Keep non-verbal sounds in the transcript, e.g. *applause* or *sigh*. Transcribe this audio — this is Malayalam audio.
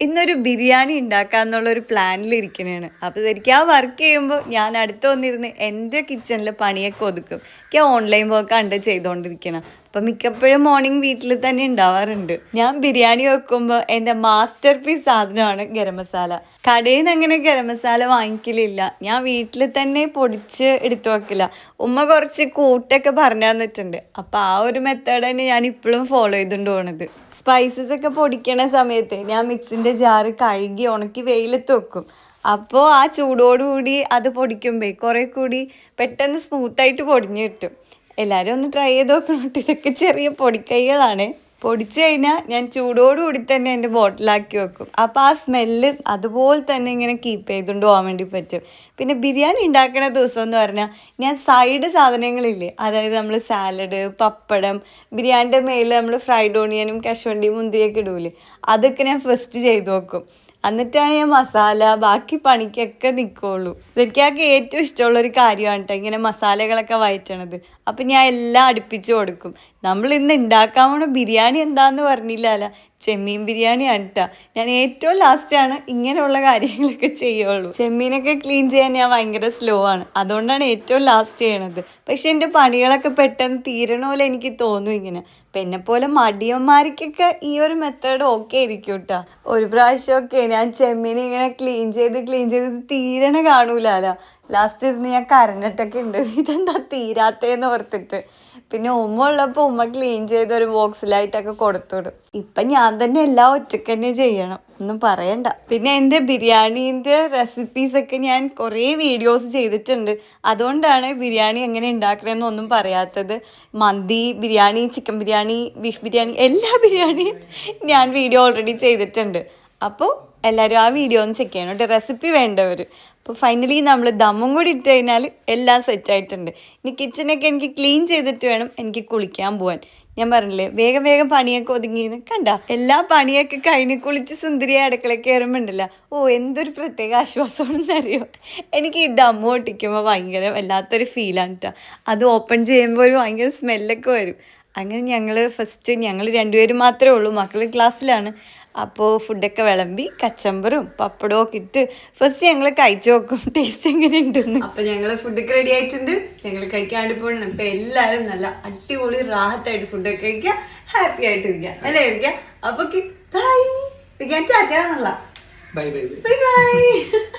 ഇന്നൊരു ബിരിയാണി ഉണ്ടാക്കാന്നുള്ള ഒരു പ്ലാനിൽ ഇരിക്കണേണ് അപ്പോൾ ശരിക്കും ആ വർക്ക് ചെയ്യുമ്പോൾ ഞാൻ അടുത്ത് വന്നിരുന്ന് എന്റെ കിച്ചണിൽ പണിയൊക്കെ ഒതുക്കും. എനിക്ക് ഓൺലൈൻ വർക്ക് വർക്കാണ് ചെയ്തുകൊണ്ടിരിക്കണം അപ്പം മിക്കപ്പോഴും മോർണിംഗ് വീട്ടിൽ തന്നെ ഉണ്ടാവാറുണ്ട്. ഞാൻ ബിരിയാണി വെക്കുമ്പോൾ എന്റെ മാസ്റ്റർ പീസ് സാധനമാണ് ഗരം മസാല. കടയിൽ നിന്ന് അങ്ങനെ ഗരം മസാല വാങ്ങിക്കലില്ല. ഞാൻ വീട്ടിൽ തന്നെ പൊടിച്ച് എടുത്തു വെക്കില്ല ഉമ്മ കുറച്ച് കൂട്ടൊക്കെ പറഞ്ഞു തന്നിട്ടുണ്ട്. അപ്പോൾ ആ ഒരു മെത്തേഡ് തന്നെ ഞാൻ ഇപ്പോഴും ഫോളോ ചെയ്തുകൊണ്ട് പോണത്. സ്പൈസസ് ഒക്കെ പൊടിക്കണ സമയത്ത് ഞാൻ മിക്സിന്റെ ജാറ് കഴുകി ഉണക്കി വെയിലത്ത് വെക്കും. അപ്പോൾ ആ ചൂടോടുകൂടി അത് പൊടിക്കുമ്പോൾ കുറേ കൂടി പെട്ടെന്ന് സ്മൂത്തായിട്ട് പൊടിഞ്ഞ് കിട്ടും. എല്ലാവരും ഒന്ന് ട്രൈ ചെയ്ത് നോക്കണം ഇതൊക്കെ ചെറിയ പൊടിക്കൈകളാണ്. പൊടിച്ച് കഴിഞ്ഞാൽ ഞാൻ ചൂടോടുകൂടി തന്നെ എന്റെ ബോട്ടിലാക്കി വെക്കും. അപ്പോൾ ആ സ്മെല്ല് അതുപോലെ തന്നെ ഇങ്ങനെ കീപ്പ് ചെയ്തുകൊണ്ട് പോകാൻ വേണ്ടി പറ്റും. പിന്നെ ബിരിയാണി ഉണ്ടാക്കുന്ന ദിവസം എന്ന് പറഞ്ഞാൽ ഞാൻ സൈഡ് സാധനങ്ങളില്ലേ അതായത് നമ്മൾ സാലഡ് പപ്പടം ബിരിയാണിന്റെ മേളിൽ നമ്മൾ ഫ്രൈഡ് ഓണിയനും കശുവണ്ടിയും മുന്തിയൊക്കെ ഇടൂലേ അതൊക്കെ ഞാൻ ഫസ്റ്റ് ചെയ്ത് വെക്കും. എന്നിട്ടാണ് ഞാൻ മസാല ബാക്കി പണിക്കൊക്കെ നിൽക്കുള്ളൂ ഇതൊക്കെ ഏറ്റവും ഇഷ്ടമുള്ള ഒരു കാര്യമാണ് കേട്ടോ ഇങ്ങനെ മസാലകളൊക്കെ വയറ്റണത് അപ്പം ഞാൻ എല്ലാം അടുപ്പിച്ച് കൊടുക്കും. നമ്മൾ ഇന്ന് ഉണ്ടാക്കാൻ പോണ ബിരിയാണി എന്താന്ന് പറഞ്ഞില്ലല്ല ചെമ്മീൻ ബിരിയാണിയാണ് കേട്ടോ ഞാൻ ഏറ്റവും ലാസ്റ്റാണ് ഇങ്ങനെയുള്ള കാര്യങ്ങളൊക്കെ ചെയ്യുള്ളൂ. ചെമ്മീനൊക്കെ ക്ലീൻ ചെയ്യാൻ ഞാൻ ഭയങ്കര സ്ലോ ആണ്. അതുകൊണ്ടാണ് ഏറ്റവും ലാസ്റ്റ് ചെയ്യണത്. പക്ഷെ എന്റെ പണികളൊക്കെ പെട്ടെന്ന് തീരണ പോലെ എനിക്ക് തോന്നും ഇങ്ങനെ. അപ്പം എന്നെ പോലെ മടിയന്മാർക്കൊക്കെ ഈ ഒരു മെത്തേഡ് ഓക്കെ ആയിരിക്കും കേട്ടോ ഒരു പ്രാവശ്യമൊക്കെ ഞാൻ ചെമ്മീനെ ഇങ്ങനെ ക്ലീൻ ചെയ്ത് ക്ലീൻ ചെയ്ത് തീരണ കാണൂലല്ലോ ലാസ്റ്റ് ഇരുന്ന് ഞാൻ കരഞ്ഞിട്ടൊക്കെ ഉണ്ട് *laughs* ഇതെന്താ തീരാത്തേന്ന് ഓർത്തിട്ട്. പിന്നെ ഉമ്മ ഉള്ളപ്പോൾ ഉമ്മ ക്ലീൻ ചെയ്ത് ഒരു ബോക്സിലായിട്ടൊക്കെ കൊടുത്തുവിടും ഇപ്പം ഞാൻ തന്നെ എല്ലാം ഒറ്റയ്ക്ക് തന്നെ ചെയ്യണം. ഒന്നും പറയണ്ട. പിന്നെ എന്റെ ബിരിയാണീന്റെ റെസിപ്പീസൊക്കെ ഞാൻ കുറേ വീഡിയോസ് ചെയ്തിട്ടുണ്ട്. അതുകൊണ്ടാണ് ബിരിയാണി എങ്ങനെ ഉണ്ടാക്കണമെന്നൊന്നും പറയാത്തത്. മന്തി ബിരിയാണി ചിക്കൻ ബിരിയാണി ബീഫ് ബിരിയാണി എല്ലാ ബിരിയാണിയും ഞാൻ വീഡിയോ ഓൾറെഡി ചെയ്തിട്ടുണ്ട്. അപ്പോൾ എല്ലാവരും ആ വീഡിയോ ഒന്ന് ചെക്ക് ചെയ്യണം കേട്ടോ റെസിപ്പി വേണ്ടവർ അപ്പോൾ ഫൈനലി നമ്മൾ ദമ്മും കൂടി ഇട്ട് കഴിഞ്ഞാൽ എല്ലാം സെറ്റ് ആയിട്ടുണ്ട്. ഇനി കിച്ചനൊക്കെ എനിക്ക് ക്ലീൻ ചെയ്തിട്ട് വേണം എനിക്ക് കുളിക്കാൻ പോകാൻ ഞാൻ പറഞ്ഞില്ലേ വേഗം വേഗം പണിയൊക്കെ ഒതുങ്ങിയെന്ന് കണ്ട? എല്ലാ പണിയൊക്കെ കഴിഞ്ഞ് കുളിച്ച് സുന്ദരിയായ അടുക്കള കയറുമ്പോണ്ടല്ല. ഓ എന്തൊരു പ്രത്യേക ആശ്വാസമാണെന്ന് അറിയോ? എനിക്ക് ഈ ദമ്മ ഒട്ടിക്കുമ്പോൾ ഭയങ്കര വല്ലാത്തൊരു ഫീലാണ് കേട്ടോ അത് ഓപ്പൺ ചെയ്യുമ്പോൾ ഒരു ഭയങ്കര സ്മെല്ലൊക്കെ വരും. അങ്ങനെ ഞങ്ങൾ ഫസ്റ്റ് ഞങ്ങൾ രണ്ടുപേരും മാത്രമേ ഉള്ളൂ. മക്കൾ ക്ലാസ്സിലാണ് അപ്പോൾ ഫുഡൊക്കെ വിളമ്പി കച്ചമ്പറും പപ്പടവും ഒക്കെ ഇട്ട് ഫസ്റ്റ് ഞങ്ങൾ കഴിച്ചു നോക്കും ടേസ്റ്റ് എങ്ങനെ ഉണ്ടെന്ന് അപ്പോൾ ഞങ്ങൾ ഫുഡൊക്കെ റെഡി ആയിട്ടുണ്ട് ഞങ്ങൾ കഴിക്കാണ്ട് പോകണം അപ്പോൾ എല്ലാവരും നല്ല അടിപൊളി റാഹത്തായിട്ട് ഫുഡൊക്കെ കഴിക്കുക. ഹാപ്പി ആയിട്ട് ഇരിക്കുക. അല്ലേ ഇരിക്കുക അപ്പോൾ ബൈ ബൈ ബൈ ബൈ